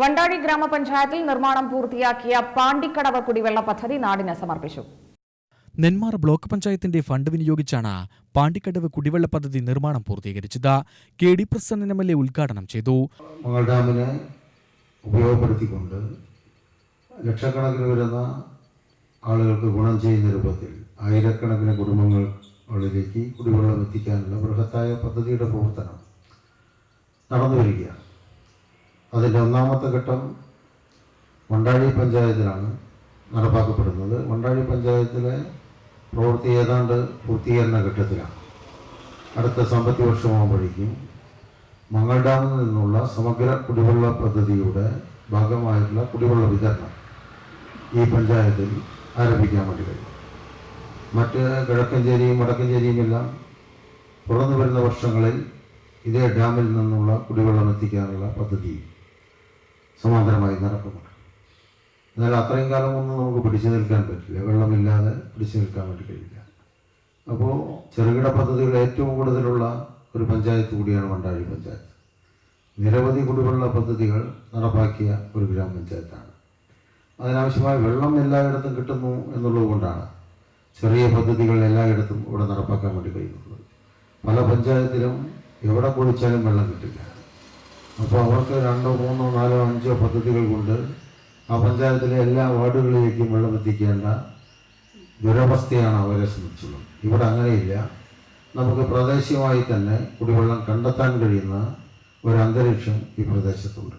വണ്ടാഴി ഗ്രാമപഞ്ചായത്തിൽ നിർമ്മാണം പൂർത്തിയാക്കിയ പാണ്ടിക്കടവ് കുടിവെള്ള പദ്ധതി നാടിന് സമർപ്പിച്ചു. നെന്മാറ ബ്ലോക്ക് പഞ്ചായത്തിന്റെ ഫണ്ട് വിനിയോഗിച്ചാണ് പാണ്ടിക്കടവ് കുടിവെള്ള പദ്ധതി നിർമ്മാണം പൂർത്തീകരിച്ചത്. K D Prasannan M L A ഉദ്ഘാടനം ചെയ്തു. ഡാമിനെ ഉപയോഗപ്പെടുത്തിക്കൊണ്ട് ലക്ഷക്കണക്കിന് വരുന്ന ആളുകൾക്ക് ഗുണം ചെയ്യുന്ന രൂപത്തിൽ ആയിരക്കണക്കിന് കുടുംബങ്ങളിലേക്ക് കുടിവെള്ളം എത്തിക്കാനുള്ള ബൃഹത്തായ പദ്ധതിയുടെ പ്രവർത്തനം നടന്നു വരികയാണ് അതിന്റെ ഒന്നാമത്തെ ഘട്ടം മണ്ടാഴി പഞ്ചായത്തിലാണ് നടപ്പാക്കപ്പെടുന്നത്. മണ്ടാഴി പഞ്ചായത്തിലെ പ്രവൃത്തി ഏതാണ്ട് പൂർത്തീകരണ ഘട്ടത്തിലാണ്. അടുത്ത സാമ്പത്തിക വർഷമാകുമ്പോഴേക്കും മംഗൾ ഡാമിൽ നിന്നുള്ള സമഗ്ര കുടിവെള്ള പദ്ധതിയുടെ ഭാഗമായിട്ടുള്ള കുടിവെള്ള വിതരണം ഈ പഞ്ചായത്തിൽ ആരംഭിക്കാൻ വേണ്ടി കഴിയും. മറ്റ് കിഴക്കഞ്ചേരിയും വടക്കഞ്ചേരിയും എല്ലാം തുറന്നു വരുന്ന വർഷങ്ങളിൽ ഇതേ ഡാമിൽ നിന്നുള്ള കുടിവെള്ളം എത്തിക്കാനുള്ള പദ്ധതി സമാന്തരമായി നടക്കുന്നുണ്ട്. എന്നാൽ അത്രയും കാലം ഒന്നും നമുക്ക് പിടിച്ചു നിൽക്കാൻ പറ്റില്ല. വെള്ളമില്ലാതെ പിടിച്ചു നിൽക്കാൻ വേണ്ടി കഴിയില്ല. അപ്പോൾ ചെറുകിട പദ്ധതികൾ ഏറ്റവും കൂടുതലുള്ള ഒരു പഞ്ചായത്ത് കൂടിയാണ് മണ്ടാഴി പഞ്ചായത്ത്. നിരവധി കുടിവെള്ള പദ്ധതികൾ നടപ്പാക്കിയ ഒരു ഗ്രാമപഞ്ചായത്താണ്. അതിനാവശ്യമായ വെള്ളം എല്ലായിടത്തും കിട്ടുന്നു എന്നുള്ളതുകൊണ്ടാണ് ചെറിയ പദ്ധതികൾ എല്ലായിടത്തും ഇവിടെ നടപ്പാക്കാൻ വേണ്ടി കഴിയുന്നത്. പല പഞ്ചായത്തിലും എവിടെ കുളിച്ചാലും വെള്ളം കിട്ടില്ല. അപ്പോൾ അവർക്ക് രണ്ടോ മൂന്നോ നാലോ അഞ്ചോ പദ്ധതികൾ കൊണ്ട് ആ പഞ്ചായത്തിലെ എല്ലാ വാർഡുകളിലേക്കും വെള്ളമെത്തിക്കേണ്ട ദുരവസ്ഥയാണ് അവരെ സംബന്ധിച്ചുള്ളത്. ഇവിടെ അങ്ങനെയില്ല. നമുക്ക് പ്രാദേശികമായി തന്നെ കുടിവെള്ളം കണ്ടെത്താൻ കഴിയുന്ന ഒരു അന്തരീക്ഷം ഈ പ്രദേശത്തുണ്ട്.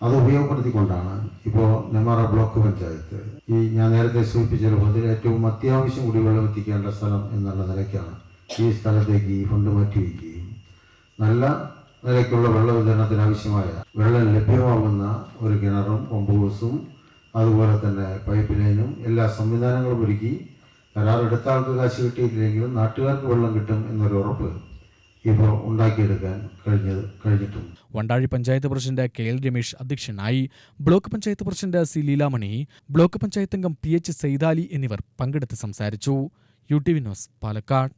അത് ഉപയോഗപ്പെടുത്തിക്കൊണ്ടാണ് ഇപ്പോൾ നെമാറ ബ്ലോക്ക് പഞ്ചായത്ത് ഈ ഞാൻ നേരത്തെ സൂചിപ്പിച്ച അതിൽ ഏറ്റവും അത്യാവശ്യം കുടിവെള്ളം എത്തിക്കേണ്ട സ്ഥലം എന്നുള്ള നിലയ്ക്കാണ് ഈ സ്ഥലത്തേക്ക് ഈ ഫണ്ട് മാറ്റിവെക്കുകയും നല്ല നിലയ്ക്കുള്ള വെള്ള വിതരണത്തിന് ആവശ്യമായ വെള്ളം ലഭ്യമാകുന്ന ഒരു കിണറും പമ്പ് അതുപോലെ തന്നെ പൈപ്പ് ലൈനും എല്ലാ സംവിധാനങ്ങളും ഒരുക്കി കരാറെടുത്ത ആൾക്ക് കാശ് കിട്ടിയിട്ടില്ലെങ്കിലും നാട്ടുകാർക്ക് വെള്ളം കിട്ടും എന്നൊരു ഉറപ്പ് ഇപ്പോൾ ഉണ്ടാക്കിയെടുക്കാൻ കഴിഞ്ഞത് കഴിഞ്ഞിട്ടുണ്ട്. Vandazhi panchayat president K L Ramesh അധ്യക്ഷനായി block panchayat president C Leelamani block panchayat അംഗം പി എച്ച് സൈതാലി എന്നിവർ പങ്കെടുത്ത് സംസാരിച്ചു. U T V news Palakkad.